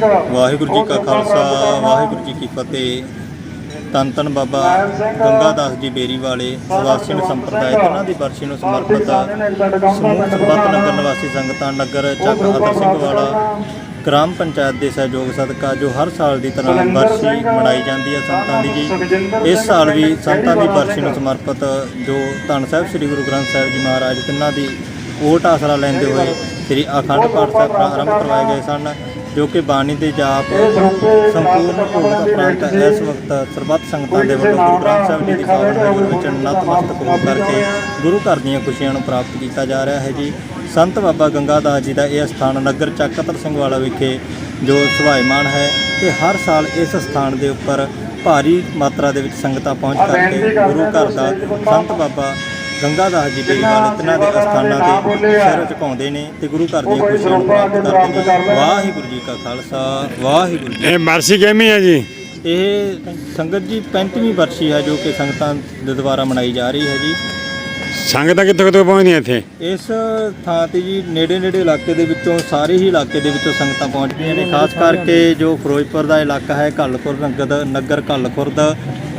ਵਾਹਿਗੁਰੂ ਜੀ ਕਾ ਖਾਲਸਾ, ਵਾਹਿਗੁਰੂ ਜੀ ਕੀ ਫਤਿਹ। ਤਨ ਤਨ ਬਾਬਾ ਗੰਗਾਦਾਸ ਜੀ ਬੇਰੀ ਵਾਲੇ, ਸਵਾਸੀਨ ਸੰਪਰਦਾਇ ਉਹਨਾਂ ਦੀ ਬਰਸ਼ੀ ਨੂੰ ਸਮਰਪਿਤ ਸਮੂਹ ਸਰਬੱਤ ਨਗਰ ਨਿਵਾਸੀ ਸੰਗਤਾਂ ਨਗਰ ਚੱਕ ਅਤਰ ਸਿੰਘ ਵਾਲਾ, ਗ੍ਰਾਮ ਪੰਚਾਇਤ ਦੇ ਸਹਿਯੋਗ ਸਦਕਾ, ਜੋ ਹਰ ਸਾਲ ਦੀ ਤਰ੍ਹਾਂ ਬਰਸ਼ੀ ਮਨਾਈ ਜਾਂਦੀ ਹੈ ਸੰਤਾਂ ਦੀ ਜੀ। ਇਸ ਸਾਲ ਵੀ ਸੰਤਾਂ ਦੀ ਬਰਸ਼ੀ ਨੂੰ ਸਮਰਪਿਤ, ਜੋ ਧੰਨ ਸਾਹਿਬ ਸ੍ਰੀ ਗੁਰੂ ਗ੍ਰੰਥ ਸਾਹਿਬ ਜੀ ਮਹਾਰਾਜ, ਤਿੰਨਾਂ ਦੀ ਓਟ ਆਸਰਾ ਲੈਂਦੇ ਹੋਏ ਸ੍ਰੀ ਅਖੰਡ ਪਾਠ ਸਾਹਿਬ ਪ੍ਰਾਰੰਭ ਕਰਵਾਏ ਗਏ ਸਨ। ਜੋ ਕਿ ਬਾਣੀ ਦੇ ਜਾਪ ਸੰਪੂਰਨ ਭੋਗ ਉਪਰੰਤ ਇਸ ਵਕਤ ਸਰਬੱਤ ਸੰਗਤਾਂ ਦੇ ਵੱਲੋਂ ਗੁਰੂ ਗ੍ਰੰਥ ਸਾਹਿਬ ਜੀ ਦੀ ਪਾਵਨ ਹਜ਼ੂਰ ਵਿੱਚ ਨਤਮਸਤਕ ਹੋ ਕਰਕੇ ਗੁਰੂ ਘਰ ਦੀਆਂ ਖੁਸ਼ੀਆਂ ਨੂੰ ਪ੍ਰਾਪਤ ਕੀਤਾ ਜਾ ਰਿਹਾ ਹੈ ਜੀ। ਸੰਤ ਬਾਬਾ ਗੰਗਾਦਾਸ ਜੀ ਦਾ ਇਹ ਸਥਾਨ ਨਗਰ ਚੱਕਤਰ ਸਿੰਘ ਵਾਲਾ ਵਿਖੇ ਜੋ ਸੁਭਾਇਮਾਨ ਹੈ ਤੇ ਹਰ ਸਾਲ ਇਸ ਸਥਾਨ ਦੇ ਉੱਪਰ ਭਾਰੀ ਮਾਤਰਾ ਦੇ ਵਿੱਚ ਸੰਗਤਾਂ ਪਹੁੰਚ ਕਰਕੇ ਗੁਰੂ ਘਰ ਦਾ ਸੰਤ ਬਾਬਾ ਗੰਗਾਦਾਸ ਜੀ ਦੇ ਵਾਲੇ ਤਿੰਨਾਂ ਦੇ ਅਸਥਾਨਾਂ ਤੇ ਸਿਰ ਝੁਕਾਉਂਦੇ ਨੇ ਤੇ ਗੁਰੂ ਘਰ ਦੀਆਂ ਖੁਸ਼ੀਆਂ ਨੂੰ ਪ੍ਰਾਪਤ ਕਰਦੇ ਨੇ। ਵਾਹਿਗੁਰੂ ਜੀ ਕਾ ਖਾਲਸਾ ਵਾਹਿਗੁਰੂ ਜੀ ਇਹ ਬਰਸੀ ਕਿਵੇਂ ਹੈ ਜੀ? ਇਹ ਸੰਗਤ ਜੀ 35ਵੀਂ ਵਰਸ਼ੀ ਹੈ ਜੋ ਕਿ ਸੰਗਤਾਂ ਦੇ ਦੁਆਰਾ ਮਨਾਈ ਜਾ ਰਹੀ ਹੈ ਜੀ। ਸੰਗਤਾਂ ਕਿੱਥੋਂ ਕਿੱਥੋਂ ਪਹੁੰਚਦੀਆਂ ਇੱਥੇ? ਇਸ ਥਾਂ ਤੇ ਜੀ ਨੇੜੇ ਨੇੜੇ ਇਲਾਕੇ ਦੇ ਵਿੱਚੋਂ ਸਾਰੇ ਹੀ ਇਲਾਕੇ ਦੇ ਵਿੱਚੋਂ ਸੰਗਤਾਂ ਪਹੁੰਚਦੀਆਂ ਨੇ। ਖਾਸ ਕਰਕੇ ਜੋ ਫਿਰੋਜ਼ਪੁਰ ਦਾ ਇਲਾਕਾ ਹੈ ਘੱਲਪੁਰ ਨਗਰ ਨਗਰ ਘੱਲਖੁਰਦ।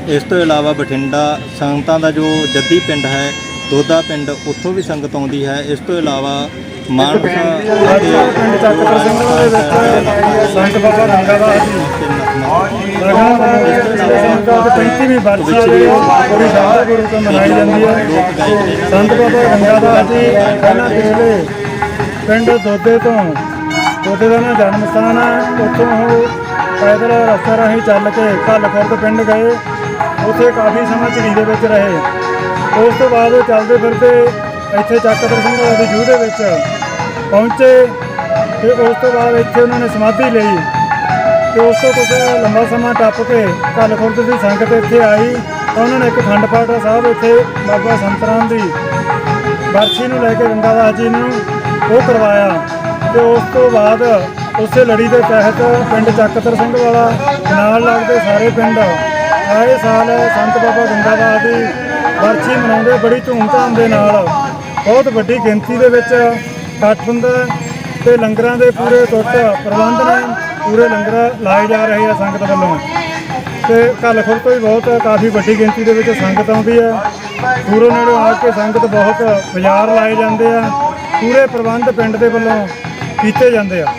ਇਸ ਤੋਂ ਇਲਾਵਾ ਬਠਿੰਡਾ ਸੰਗਤਾਂ ਦਾ ਜੋ ਜੱਦੀ ਪਿੰਡ ਹੈ ਦੋਦਾ ਪਿੰਡ ਉੱਥੋਂ ਵੀ ਸੰਗਤ ਆਉਂਦੀ ਹੈ ਇਸ ਤੋਂ ਇਲਾਵਾ ਮਾਨਸਾ ਅਤੇ ਪਿੰਡ ਚੱਕਪੁਰ ਸਿੰਘ ਦੇ ਵਿੱਚ ਸੰਤ ਬਾਬਾ ਜੀ ਸੰਗਤ 35ਵੀਂ ਵਰਸੀ ਜਿਹੜੀ ਤੋਂ ਮਨਾਈ ਜਾਂਦੀ ਹੈ ਸੰਤ ਬਾਬਾ ਗੰਗਾਦਾਸ ਜੀ ਪਹਿਲਾਂ ਜਿਹੜੇ ਪਿੰਡ ਦੋਦੇ ਤੋਂ ਦੋਦੇ ਦਾ ਨਾ ਜਨਮ ਸਥਾਨ ਹੈ ਉੱਥੋਂ ਉਹ ਪੈਦਲ ਰਸਤੇ ਰਾਹੀਂ ਚੱਲ ਕੇ ਘੱਲਖੁਰਦ ਪਿੰਡ ਗਏ ਉੱਥੇ ਕਾਫੀ ਸਮਾਂ ਝੜੀ ਦੇ ਵਿੱਚ ਰਹੇ ਉਸ ਤੋਂ ਬਾਅਦ ਉਹ ਚੱਲਦੇ ਫਿਰਦੇ ਇੱਥੇ ਚੱਕਦਰ ਸਿੰਘ ਵਾਲੇ ਦੀ ਜੂਹ ਦੇ ਵਿੱਚ, ਪਹੁੰਚੇ ਤੇ ਉਸ ਤੋਂ ਬਾਅਦ ਇੱਥੇ ਉਹਨਾਂ ਨੇ ਸਮਾਧੀ ਲਈ ਤੇ ਉਸ ਤੋਂ ਕੁਝ ਲੰਬਾ ਸਮਾਂ ਟੱਪ ਕੇ ਕੱਲਖੁਰਦ ਦੀ ਸੰਗਤ ਇੱਥੇ ਆਈ ਤਾਂ ਉਹਨਾਂ ਨੇ ਇੱਕ ਖੰਡ ਪਾਠ ਸਾਹਿਬ ਇੱਥੇ ਬਾਬਾ ਸੰਤਰਾਮ ਦੀ ਬਰਛੀ ਨੂੰ ਲੈ ਕੇ ਗੰਗਾਦਾਸ ਜੀ ਨੂੰ ਉਹ ਕਰਵਾਇਆ ਤੇ ਉਸ ਤੋਂ ਬਾਅਦ ਉਸੇ ਲੜੀ ਦੇ ਤਹਿਤ ਪਿੰਡ ਚੱਕਤਰ ਸਿੰਘ ਵਾਲਾ ਨਾਲ ਲੱਗਦੇ ਸਾਰੇ ਪਿੰਡ ਸਾਰੇ ਸਾਲ ਸੰਤ ਬਾਬਾ ਗੰਗਾਦਾਸ ਦੀ ਬਰਛੀ ਮਨਾਉਂਦੇ, ਬੜੀ ਧੂਮਧਾਮ ਦੇ ਨਾਲ। ਬਹੁਤ ਵੱਡੀ ਗਿਣਤੀ ਦੇ ਵਿੱਚ ਇਕੱਠ ਹੁੰਦਾ ਹੈ ਤੇ ਲੰਗਰਾਂ ਦੇ ਪੂਰੇ ਟੁੱਟ ਪ੍ਰਬੰਧ ਨੇ, ਪੂਰੇ ਲੰਗਰ ਲਾਏ ਜਾ ਰਹੇ ਆ ਸੰਗਤ ਵੱਲੋਂ। ਤੇ ਕੱਲਖੁਰ ਤੋਂ ਵੀ ਬਹੁਤ ਕਾਫੀ ਵੱਡੀ ਗਿਣਤੀ ਦੇ ਵਿੱਚ ਸੰਗਤ ਆਉਂਦੀ ਹੈ। ਦੂਰੋਂ ਨੇੜੋਂ ਆ ਕੇ ਸੰਗਤ ਬਹੁਤ ਬਾਜ਼ਾਰ ਲਾਏ ਜਾਂਦੇ ਆ। ਪੂਰੇ ਪ੍ਰਬੰਧ ਪਿੰਡ ਦੇ ਵੱਲੋਂ ਕੀਤੇ ਜਾਂਦੇ ਆ।